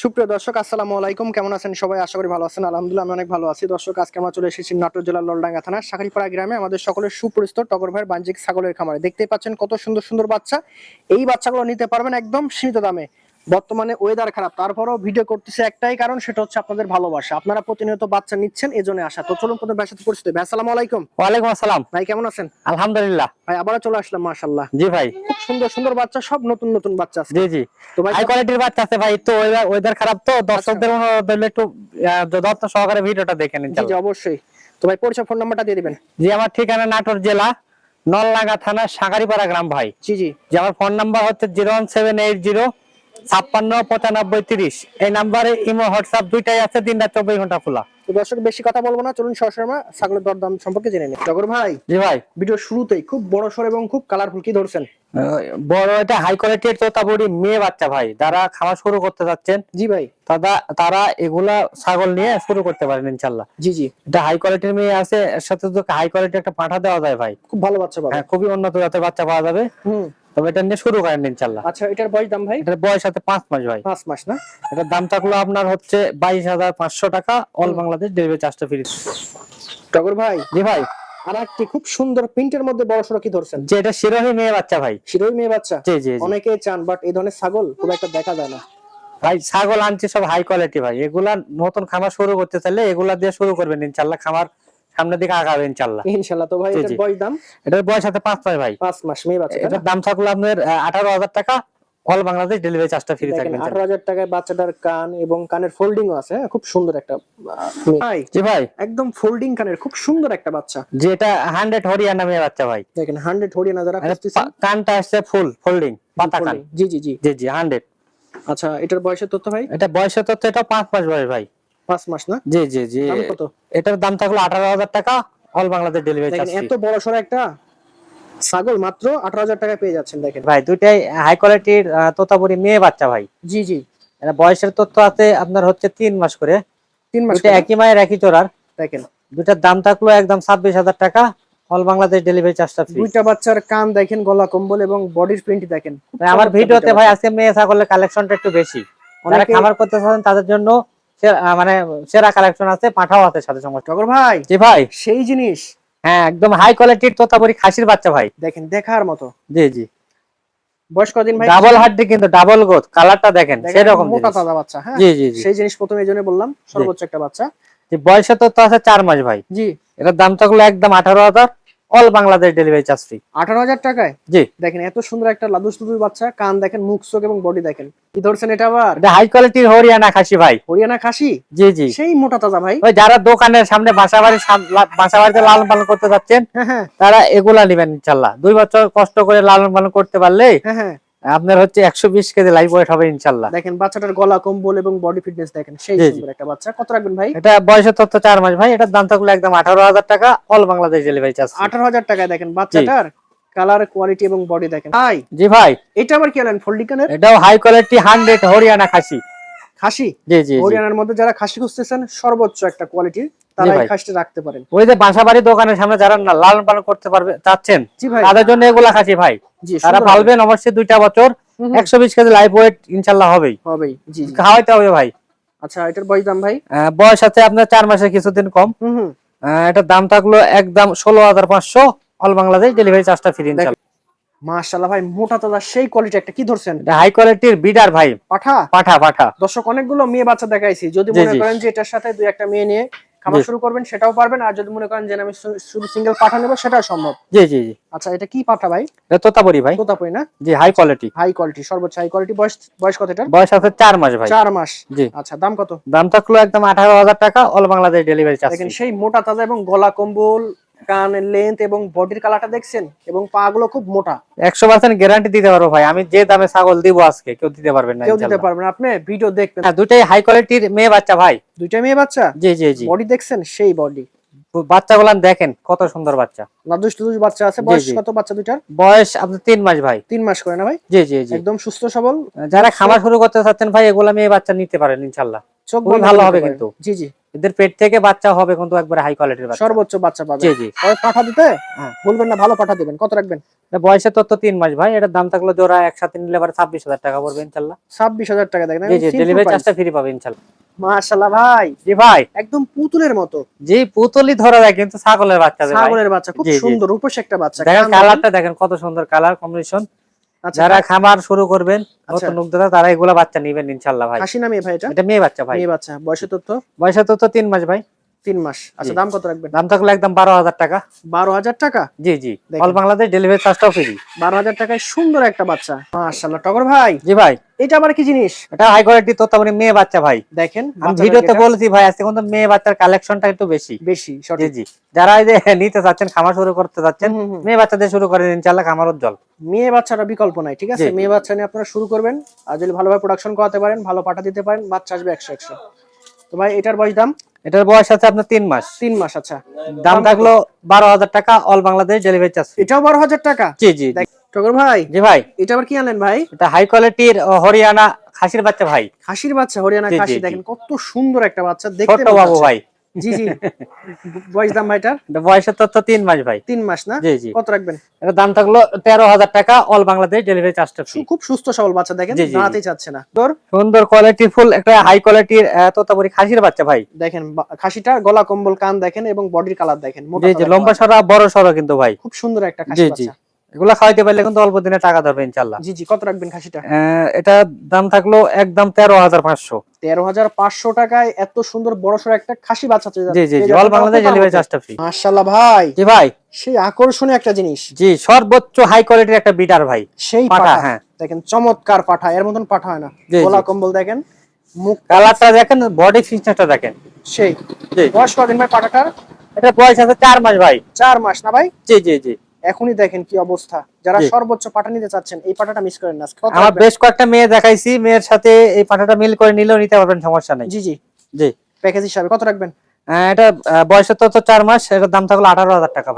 সুপ্রিয় দর্শক, আসসালামু আলাইকুম। কেমন আছেন সবাই? আশা করি ভালো আছেন। আলহামদুলিল্লাহ, আমি অনেক ভালো আছি। দর্শক, আজকে আমরা চলে এসেছি নাটোর জেলার ললডাঙ্গা থানা শাখারিপাড়া গ্রামে আমাদের সকলের সুপরিচিত টগর ভাইয়ের বাণিজ্যিক ছাগলের খামারে। দেখতে পাচ্ছেন কত সুন্দর সুন্দর বাচ্চা। এই বাচ্চাগুলো নিতে পারবেন একদম সীমিত দামে। বর্তমানে ওয়েদার খারাপ। তারপরেও ভিডিও করতেছে একটাই কারণ সেটা হচ্ছে আপনাদের ভালোবাসা। আপনারা প্রতিনিয়ত বাচ্চা নিচ্ছেন এই জন্য আসা। তো চলুন প্রথমে ভাইয়ের পরিচিত। ভাই আসসালামু আলাইকুম। ওয়ালাইকুম আসসালাম। ভাই কেমন আছেন? আলহামদুলিল্লাহ। ভাই আবারও চলে আসলাম মাশাল্লাহ জি ভাই। খুব সুন্দর সুন্দর বাচ্চা সব নতুন নতুন বাচ্চা আছে। জি জি। তো ভাই হাই কোয়ালিটির বাচ্চা আছে ভাই তো ওয়েদার খারাপ তো দর্শকদের অনুরোধ হলো একটু যত্ন সহকারে ভিডিওটা দেখে নিন জি জি অবশ্যই। তো ভাই পরিচয় ফোন নাম্বারটা দিয়ে দিবেন। জি আমার ঠিকানা নাটোর জেলা নলনাগা থানা সাগারিপাড়া গ্রাম ভাই। জি জি। যে আমার ফোন নাম্বার হচ্ছে zero one seven eight zero ছাপ্পান্ন পঁচানব্বই তিরিশ। এই নাম্বারে ইমো হোয়াটসঅ্যাপ দুইটাই আছে দিন রাত চব্বিশ ঘণ্টা খোলা। তো দর্শক বেশি কথা বলব না চলুন সরাসরি ছাগলের দরদাম সম্পর্কে জেনে নিই। টগর ভাই জি ভাই। ভিডিও শুরুতেই খুব বড় সর এবং খুব কালারফুল কি ধরছেন? বড় এটা হাই কোয়ালিটির তোতাবুড়ি মেয়ে বাচ্চা ভাই যারা খাওয়া শুরু করতে যাচ্ছেন। জি ভাই। তারা তারা এগুলা ছাগল নিয়ে শুরু করতে পারেন ইনশাল্লাহ। জি জি। এটা হাই কোয়ালিটির মেয়ে আছে এর সাথে যদি হাই কোয়ালিটি একটা পাঠা দেওয়া যায় ভাই। খুব ভালো বাচ্চা পাবে। হ্যাঁ খুবই উন্নত জাতের বাচ্চা পাওয়া যাবে। হুম। তবে এটা নিয়ে শুরু করেন ইনশাল্লাহ আচ্ছা এটার বয়স দাম ভাই? এটার বয়স আছে পাঁচ মাস ভাই। পাঁচ মাস না? এটার দাম থাকল আপনার হচ্ছে বাইশ হাজার পাঁচশো টাকা অল বাংলাদেশ ডেলিভারি চার্জটা ফ্রি। টগর ভাই জি ভাই। আর একটি খুব সুন্দর প্রিন্টের মধ্যে বড় সড়ো কি ধরছেন? যে এটা শিরোহী মেয়ে বাচ্চা ভাই। শিরোই মেয়ে বাচ্চা? জি জি জি। অনেকে চান বাট এই ধরনের ছাগল খুব একটা দেখা যায় না। ভাই ছাগল আনছি সব হাই কোয়ালিটি ভাই। এগুলা নতুন খামার শুরু করতে চাইলে এগুলা দিয়ে শুরু করবেন ইনশাল্লাহ খামার সামনের দিকে আগাবে ইনশাল্লাহ ইনশাল্লাহ তো ভাই এটার বয়স দাম? এটার বয়স আছে পাঁচ মাস ভাই। পাঁচ মাস মেয়ে বাচ্চা এটার দাম থাকল আপনার আঠারো হাজার টাকা। অল বাংলাদেশ ডেলিভারি চার্জটা ফ্রি থাকবে আঠারো হাজার টাকায় বাচ্চাটার কান এবং কানের ফোল্ডিং আছে হ্যাঁ, খুব সুন্দর একটা ভাই জি ভাই। একদম ফোল্ডিং কানের খুব সুন্দর একটা বাচ্চা। যে এটা হান্ড্রেড হরিয়ানা মেয়ে বাচ্চা ভাই। দেখেন হান্ড্রেড হরিয়ানা যারা মানে কানটা আসছে ফুল ফোল্ডিং পাতা কান। জি জি জি। জি জি হান্ড্রেড আচ্ছা এটার বয়সের তথ্য ভাই? এটা বয়সের তথ্য এটা পাঁচ মাস বয়স ভাই। পাঁচ মাস না? জি জি জি। এটার দাম থাকল আঠারো হাজার টাকা অল বাংলাদেশ ডেলিভারি চার্জ এত বড় সড়ো একটা ছাগল মাত্র আঠারো হাজার টাকায় পেয়ে যাচ্ছেন দেখেন। ভাই দুইটাই হাই কোয়ালিটির তোতাপুরি মেয়ে বাচ্চা ভাই। জি জি। বয়সের তথ্য আছে আপনার হচ্ছে তিন মাস করে। তিন মাস একই মায়ের একই চোরার। দেখেন। দুইটার দাম থাকল একদম ছাব্বিশ হাজার টাকা অল বাংলাদেশ ডেলিভারি চার্জটা ফ্রি দুইটা বাচ্চার কান দেখেন গলা কম্বল এবং বডির প্রিন্ট দেখেন। আমার ভিডিওতে ভাই। আজকে মেয়ে ছাগলের কালেকশনটা একটু বেশি। যারা অনেকে- খামার করতে চান তাদের জন্য মানে সেরা কালেকশন আছে পাঠাও আছে সাথে সমস্ত টগর ভাই জি ভাই। সেই জিনিস। হ্যাঁ একদম হাই কোয়ালিটির তোতাপুরি খাসির বাচ্চা ভাই। দেখেন দেখার মতো। জি জি। বয়স কদিন ভাই? ডাবল হাড্ডি কিন্তু ডাবল কালারটা দেখেন দেখেন সেরকম মোটা তাজা বাচ্চা হ্যাঁ? জি জি জি। সেই জিনিস প্রথমে এই জন্য বললাম সর্বোচ্চ একটা বাচ্চা। বয়সে তো তো আছে চার মাস ভাই। জি। এটার দাম থাকল একদম আঠারো হাজার। All Bangladesh delivery charge free আঠারো হাজার টাকায়? জি। দেখেন এত সুন্দর একটা লাদুস লুদুস বাচ্চা কান দেখেন মুখ চোখ এবং বডি দেখেন। কি ধরছেন এটা আবার? এটা হাই কোয়ালিটির হরিয়ানা খাসি ভাই। হরিয়ানা খাসি? জি জি। সেই মোটা তাজা ভাই? ওই যারা দোকানের সামনে বাসা বাড়ি বাসা বাড়িতে লালন পালন করতে যাচ্ছেন হ্যাঁ হ্যাঁ। তারা এগুলা নিবেন ইনশাল্লাহ। দুই বছর কষ্ট করে লালন পালন করতে পারলে হ্যাঁ হ্যাঁ। আপনার হচ্ছে একশো বিশ কেজি লাইফ ওয়েট হবে ইনশাল্লাহ দেখেন বাচ্চাটার গলা কম্বল এবং বডি ফিটনেস দেখেন সেই। সুন্দর একটা বাচ্চা। কত রাখবেন ভাই? এটা বয়সের তথ্য চার মাস ভাই এটার দাম থাকল একদম আঠারো হাজার টাকা অল বাংলাদেশ ডেলিভারি চার্জ আঠারো হাজার টাকায় দেখেন বাচ্চাটার কালার কোয়ালিটি এবং বডি দেখেন। ভাই জি ভাই। এটা আবার কি আলেন ফোল্ডিং কানের? এটাও হাই কোয়ালিটি হান্ড্রেড হরিয়ানা খাসি। খাসি? জি জি হরিয়ানার মধ্যে যারা খাসি খুঁজতেছেন সর্বোচ্চ একটা কোয়ালিটির তারা এই খাসিটা রাখতে পারেন। ওই যে বাসা বাড়ি দোকানের সামনে যারা না লালন পালন করতে পারবে চাচ্ছেন জি ভাই। তাদের জন্য এগুলা খাসি ভাই। তারা পালবেন অবশ্যই দুইটা বছর। একশো বিশ কেজি লাইফ ওয়েট ইনশাল্লাহ হবেই। হবেই জি জি। খাওয়াইতে হবে ভাই। আচ্ছা এটার বয়স দাম ভাই? বয়স আছে আপনার চার মাসের কিছুদিন কম। এটার দাম থাকল একদম ষোলো হাজার পাঁচশো অল বাংলাদেশ ডেলিভারি চার্জটা ফ্রি ইনশাল্লাহ। মাশাআল্লাহ ভাই মোটা তাজা সেই কোয়ালিটি একটা কি ধরছেন? হাই কোয়ালিটির বিডার ভাই। পাঠা? পাঠা পাঠা। দর্শক অনেকগুলো মেয়ে বাচ্চা দেখাইছি। যদি মনে করেন যে এটার সাথে দুই একটা মেয়ে নিয়ে খামার শুরু করবেন সেটাও পারবেন। আর যদি মনে করেন যে আমি শুধু সিঙ্গেল পাঠা নেব সেটাও সম্ভব। জি জি জি। আচ্ছা এটা কি পাঠা ভাই? এটা তোতাপুরি ভাই। তোতাপুরি না? জি হাই কোয়ালিটি হাই কোয়ালিটি সর্বোচ্চ হাই কোয়ালিটি বয়স বয়স কত এটার? বয়স আছে চার মাস ভাই। চার মাস। জি। আচ্ছা দাম কত? দাম থাকল একদম আঠারো হাজার টাকা। অল বাংলাদেশ ডেলিভারি চার্জ দেখেন সেই মোটা তাজা এবং গলা কম্বল কানের লেন্থ এবং বডির কালারটা দেখছেন? এবং পা গুলো খুব মোটা। একশো পার্সেন্ট গ্যারান্টি দিতে পারব ভাই। আমি যে দামে ছাগল দিব আজকে কেউ দিতে পারবেন না কেউ দিতে। পারবেন আপনি ভিডিও দেখবেন। হ্যাঁ দুটাই হাই কোয়ালিটির মেয়ে বাচ্চা ভাই। দুইটা মেয়ে বাচ্চা? জি জি জি। বডি দেখছেন? সেই বডি বাচ্চাগুলা দেখেন কত সুন্দর বাচ্চা। টুদুস বাচ্চা আছে। বয়স কত বাচ্চা দুইটার? বয়স আপনার তিন মাস ভাই। তিন মাস করে না ভাই? জি জি জি। একদম সুস্থ সবল। যারা খামার শুরু করতে চাচ্ছেন ভাই এগুলা মেয়ে বাচ্চা নিতে পারেন ইনশাল্লাহ। চোখ ভালো হবে কিন্তু। জি জি। এদের পেট থেকে বাচ্চা হবে কিন্তু একবারে হাই কোয়ালিটির বাচ্চা। সর্বোচ্চ বাচ্চা পাবে। জি জি। পাঠা দিতে? হ্যাঁ। বলবেন না ভালো পাঠা দিবেন। কত রাখবেন? এটা বয়সে তত তিন মাস ভাই। এটার দাম থাকল জোড়া একসাথে নিলে ছাব্বিশ হাজার টাকা পড়বে ইনশাল্লাহ। ছাব্বিশ হাজার টাকা দেখেন জি জি ডেলিভারি চার্জটা ফ্রি পাবে ইনশাল্লাহ। মাশাল্লাহ ভাই। জি ভাই। একদম পুতুলের মতো। জি পুতলি ধরা যায় কিন্তু ছাগলের বাচ্চা ছাগলের বাচ্চা খুব। সুন্দর রূপস একটা বাচ্চা। দেখেন। কালারটা দেখেন কত সুন্দর কালার কম্বিনেশন যারা খামার শুরু করবেন আচ্ছা। নতুন উদ্যোক্তা তারা এগুলা বাচ্চা নিবেন ইনশাল্লাহ ভাই। হাসি নামে ভাই এটা? এটা মেয়ে বাচ্চা ভাই। মেয়ে বাচ্চা। বয়সে তথ্য? বয়সে তো তো তিন মাস ভাই। তিন মাস। আচ্ছা দাম কত রাখবেন? দাম থাকল একদম বারো হাজার টাকা। বারো হাজার টাকা? জি জি। দেখেন। অল বাংলাদেশ ডেলিভারি চার্জটাও ফ্রি। বারো হাজার টাকায় সুন্দর একটা বাচ্চা। টগর ভাই। জি ভাই। এটা আবার কি জিনিস? এটা হাই কোয়ালিটি তো মেয়ে বাচ্চা ভাই। দেখেন আমি ভিডিওতে বলেছি ভাই আজকে কিন্তু মেয়ে বাচ্চার কালেকশনটা একটু বেশি। বেশি জি সঠিক। জি যারা এই যে নিতে চাচ্ছেন খামার শুরু করতে চাচ্ছেন। মেয়ে বাচ্চাদের শুরু করেন ইনশাল্লাহ খামার উজ্জ্বল। মেয়ে বাচ্চাটা বিকল্প নাই ঠিক আছে? মেয়ে বাচ্চা নিয়ে আপনারা শুরু করবেন। আর যদি ভালোভাবে প্রোডাকশন করাতে পারেন ভালো পাঠা দিতে পারেন বাচ্চা আসবে একশো একশো। তো ভাই এটার বয়স দাম? এটার বয়স আছে আপনার তিন মাস। তিন মাস আচ্ছা। দাম থাকল বারো হাজার টাকা অল বাংলাদেশ ডেলিভারি চার্জ এটাও বারো হাজার টাকা? জি জি টগর ভাই জি ভাই। এটা আবার কি আনলেন ভাই? এটা হাই কোয়ালিটির হরিয়ানা খাসির বাচ্চা ভাই। খাসির বাচ্চা হরিয়ানা খাসি দেখেন কত সুন্দর একটা বাচ্চা দেখতে বাবু ভাই। জি জি। বয়স দাম ভাইটার? বয়সের তথ্য তিন মাস ভাই। তিন মাস না? জি জি। কত রাখবেন? এটার দাম থাকল তেরো হাজার টাকা অল বাংলাদেশ ডেলিভারি চার্জটা খুব সুস্থ সবল বাচ্চা দেখেন। দাঁড়াতেই চাচ্ছে না। তোর সুন্দর কোয়ালিটি ফুল একটা হাই কোয়ালিটির তোতাপুরি খাসির বাচ্চা ভাই। দেখেন খাসিটা গলা কম্বল কান দেখেন এবং বডির কালার দেখেন জি জি লম্বা সরা বড় সরা কিন্তু ভাই। খুব সুন্দর একটা খাসি বাচ্চা। এগুলা খাওয়াইতে পারলে কিন্তু অল্প দিনে টাকা ধরবে ইনশাল্লাহ জি জি কত রাখবেন খাসিটা? এটা দাম থাকল একদম তেরো হাজার পাঁচশো। তেরো হাজার পাঁচশো টাকায় এত সুন্দর বড় সড়ো একটা খাসি বাচ্চা জি জি জি অল বাংলাদেশ ডেলিভারি চার্জটা ফ্রি মাশাল্লাহ ভাই। জি ভাই। সেই আকর্ষণীয় একটা জিনিস। জি সর্বোচ্চ হাই কোয়ালিটির একটা বিটার ভাই। সেই হ্যাঁ। দেখেন চমৎকার পাঠা। এর মতন পাঠা হয় না। গলা কম্বল দেখেন মুখ কালারটা দেখেন বডি ফিটনেসটা দেখেন। সেই। জি। বয়স কদিন ভাই পাঠাটার? এটা বয়স আছে চার মাস ভাই। চার মাস না ভাই? জি জি জি। এখনই দেখেন কি অবস্থা। যারা সর্বোচ্চ পাঠা নিতে চাচ্ছেন এই পাঠাটা মিস করেন না। আমার বেশ কয়েকটা মেয়ে দেখাইছি মেয়ের সাথে এই পাঠাটা মিল করে নিলেও নিতে পারবেন সমস্যা নেই। জি জি। জি। প্যাকেজ হিসাবে কত রাখবেন? এটা বয়সের তো চার মাস এটার দাম থাকল আঠারো হাজার টাকা।